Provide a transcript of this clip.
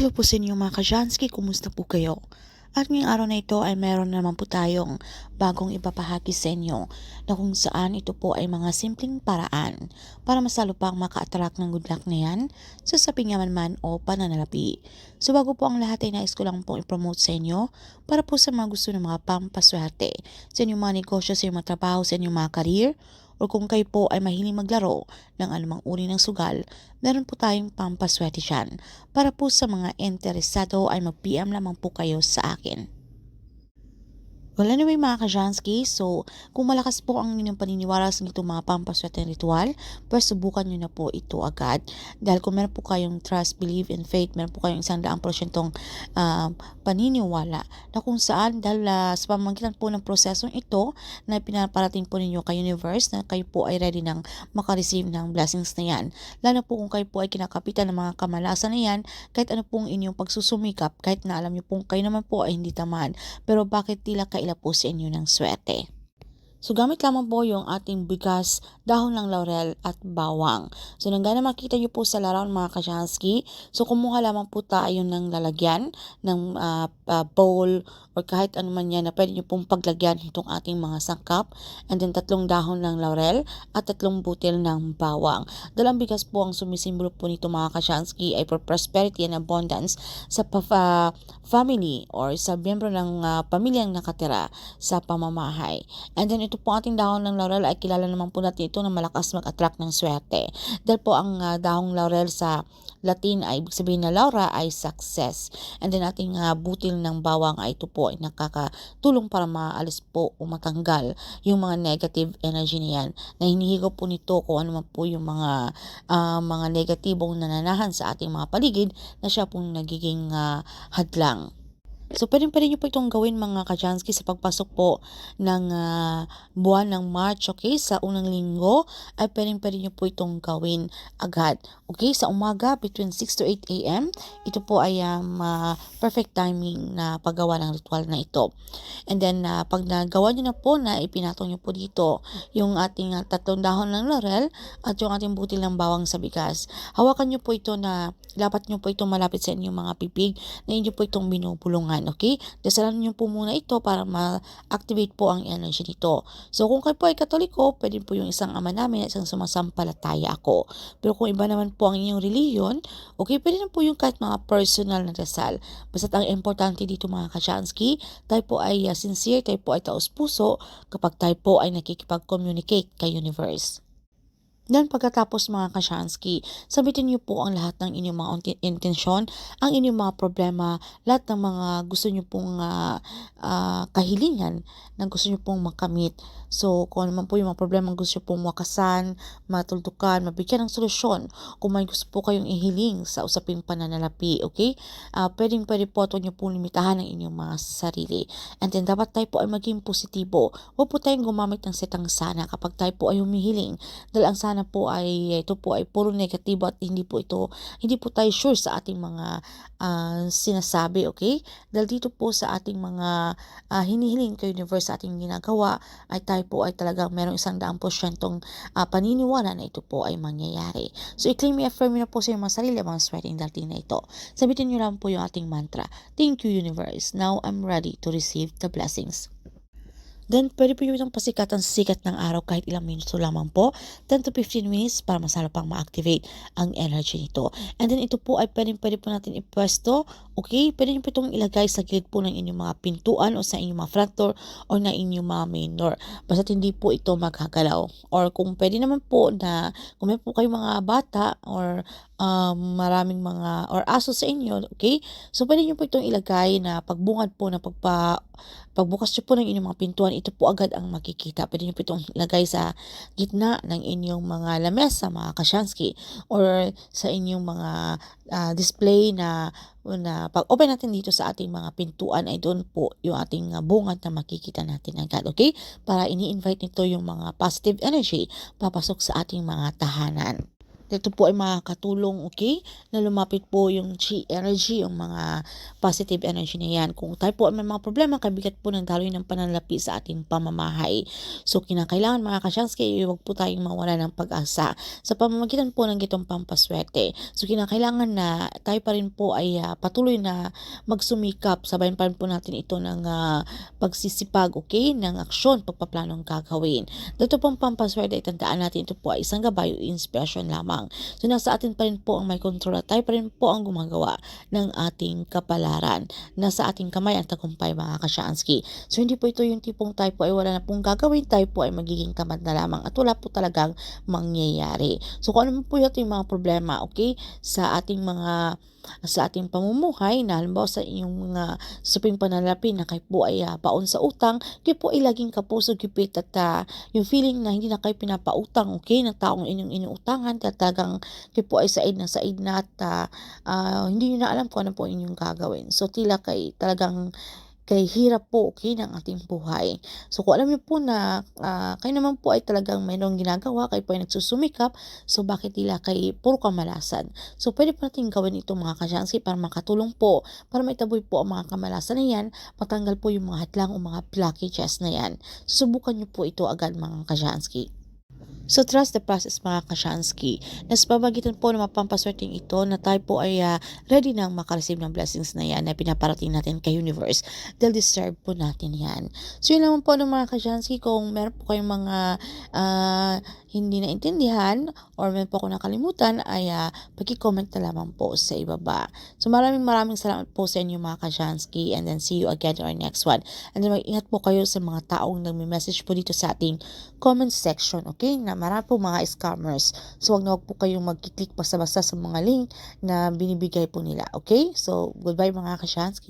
Hello po sa inyo mga Kajansky, kumusta po kayo? At ngayong araw na ito ay meron naman po tayong bagong ipapahagi sa inyo na kung saan ito po ay mga simpleng paraan para masalo pang maka-attract ng good luck na yan sa saping yaman man o pananalapi. So bago po ang lahat ay nais ko lang pong i-promote sa inyo para po sa mga gusto ng mga pampaswerte sa inyong mga negosyo, sa inyong mga trabaho, sa inyong mga career o kung kayo po ay mahiling maglaro ng anumang uri ng sugal, meron po tayong pampaswerte dyan. Para po sa mga interesado ay mag-PM lamang po kayo sa akin. Well, anyway mga Kajansky, so kung malakas po ang inyong paniniwala sa itong mga pampaswerte ritual, pues subukan nyo na po ito agad. Dahil kung meron po kayong trust, believe, and faith, meron po kayong isang daang porsyentong uh, paniniwala na kung saan dahil uh, sa pamamagitan po ng prosesong ito na pinaparating po ninyo kay universe na kayo po ay ready ng makareceive ng blessings na yan. Lalo po kung kayo po ay kinakapitan ng mga kamalasan na yan, kahit ano pong inyong pagsusumikap, kahit na alam nyo pong kayo naman po ay hindi tamad, pero bakit tila kaila po sa inyo ng swerte. So gamit lamang po yung ating bigas, dahon ng laurel at bawang. So nanggana makita nyo po sa larawan mga kasyansky. So kumuha lamang po tayo ng lalagyan ng uh, uh, bowl or kahit ano man yan na pwede nyo pong paglagyan itong ating mga sangkap. And then tatlong dahon ng laurel at tatlong butil ng bawang. Dalang bigas po ang sumisimbolo po nito mga kasyansky ay for prosperity and abundance sa uh, family or sa miyembro ng uh, pamilyang nakatira sa pamamahay. And then ito po ating dahon ng laurel ay kilala naman po natin ito na malakas mag-attract ng swerte. Dahil po ang uh, dahong laurel sa Latin ay ibig sabihin na laura ay success. And then ating uh, butil ng bawang ay ito po ay nakakatulong para maalis po o matanggal yung mga negative energy na yan na hinihigaw po nito kung ano man po yung mga uh, mga negatibong nananahan sa ating mga paligid na siya pong nagiging uh, hadlang. So, pwede pa rin nyo po itong gawin mga kajansky sa pagpasok po ng uh, buwan ng March, okay? Sa unang linggo, ay pwede pa rin nyo po itong gawin agad. Okay? Sa umaga, between 6 to 8 a.m., ito po ay um, uh, perfect timing na paggawa ng ritual na ito. And then, uh, pag nagawa nyo na po na ipinatong nyo po dito yung ating uh, tatlong dahon ng laurel at yung ating butil ng bawang sa bigas. Hawakan nyo po ito na, dapat nyo po ito malapit sa inyong mga pipig na inyo po itong binubulungan yan, okay? Dasalan niyo po muna ito para ma-activate po ang energy nito. So, kung kayo po ay katoliko, pwede po yung isang ama namin at isang sumasampalataya ako. Pero kung iba naman po ang inyong reliyon, okay, pwede na po yung kahit mga personal na dasal. Basta ang importante dito mga kachansky, tayo po ay uh, sincere, tayo po ay taos puso kapag tayo po ay nakikipag-communicate kay universe. Then pagkatapos mga kasyansky, sabitin niyo po ang lahat ng inyong mga intensyon, ang inyong mga problema, lahat ng mga gusto niyo pong uh, uh, kahilingan na gusto niyo pong makamit. So kung ano man po yung mga problema gusto niyo pong wakasan, matuldukan, mabigyan ng solusyon, kung may gusto po kayong ihiling sa usaping pananalapi, okay? Uh, pwedeng pwede po ito niyo pong limitahan ng inyong mga sarili. And then dapat tayo po ay maging positibo. Huwag po tayong gumamit ng setang sana kapag tayo po ay humihiling. Dahil ang sana na po ay ito po ay puro negatibo at hindi po ito hindi po tayo sure sa ating mga uh, sinasabi okay? Dahil dito po sa ating mga uh, hinihiling kay universe sa ating ginagawa ay tayo po ay talagang merong isang daang porsyentong uh, paniniwala na ito po ay mangyayari. So i-claim i-affirm na po sa inyong mga sarili mga sweating dating na ito. Sabitin nyo lang po yung ating mantra thank you universe. Now I'm ready to receive the blessings Then, pwede po yung pasikatan sa sikat ng araw kahit ilang minuto lamang po, 10 to 15 minutes para masala pang ma-activate ang energy nito. And then, ito po ay pwede, pwede po natin ipwesto, okay? Pwede nyo po itong ilagay sa gilid po ng inyong mga pintuan o sa inyong mga front door o na inyong mga main door. Basta hindi po ito maghagalaw. Or kung pwede naman po na, kung may po kayong mga bata or um, maraming mga, or aso sa inyo, okay? So, pwede nyo po itong ilagay na pagbungad po na pagpa, pagbukas nyo po ng inyong mga pintuan, ito po agad ang makikita. Pwede nyo po itong lagay sa gitna ng inyong mga lamesa, mga kasyansky, or sa inyong mga uh, display na na pag open natin dito sa ating mga pintuan ay doon po yung ating uh, bungad na makikita natin agad okay para ini-invite nito yung mga positive energy papasok sa ating mga tahanan Ito po ay makakatulong, okay, na lumapit po yung chi energy, yung mga positive energy na yan. Kung tayo po ay may mga problema, kabigat po ng daloy ng pananalapi sa ating pamamahay. So, kinakailangan mga kasyansky, huwag po tayong mawala ng pag-asa sa pamamagitan po ng gitong pampaswerte. So, kinakailangan na tayo pa rin po ay ah, patuloy na magsumikap. Sabayan pa rin po natin ito ng ah, pagsisipag, okay, ng aksyon, pagpaplanong gagawin. Dito pong pampaswerte, ay tandaan natin ito po ay isang gabay o inspiration lamang. So, nasa atin pa rin po ang may kontrol at tayo pa rin po ang gumagawa ng ating kapalaran. Nasa ating kamay ang tagumpay mga kasyansky. So, hindi po ito yung tipong tayo po ay wala na pong gagawin, tayo po ay magiging tamad na lamang at wala po talagang mangyayari. So, kung ano po yung mga problema, okay, sa ating mga sa ating pamumuhay na halimbawa sa inyong mga suping pananalapi na kayo po ay ah, baon sa utang, kayo po ay laging kapuso gipit at ah, yung feeling na hindi na kayo pinapautang, okay, ng taong inyong inuutangan, talagang kayo po ay said na said na at ah, ah, hindi nyo na alam kung ano po inyong gagawin. So, tila kay talagang kay hirap po, okay, ng ating buhay. So, kung alam niyo po na ah, kayo naman po ay talagang mayroong ginagawa, kayo po ay nagsusumikap, so bakit tila kay puro kamalasan? So, pwede po natin gawin ito mga kasyansi para makatulong po, para maitaboy po ang mga kamalasan na yan, matanggal po yung mga hatlang o mga blockages na yan. Susubukan niyo po ito agad mga kasyanski. So, trust the process mga kasyansky. Nas pamagitan po ng mapampaswerteng ito na tayo po ay ah, ready nang makareceive ng blessings na yan na pinaparating natin kay universe dahil deserve po natin yan. So, yun naman po ng mga kasyansky kung meron po kayong mga ah, hindi naintindihan or meron po ako nakalimutan ay uh, pag-comment na lamang po sa ibaba. So, maraming maraming salamat po sa inyo mga kasyansky and then see you again in our next one. And then mag-ingat po kayo sa mga taong nagme-message po dito sa ating comment section, okay? Na marami po mga scammers. So, wag na wag po kayong mag-click basta-basta sa mga link na binibigay po nila, okay? So, goodbye mga kasyansky.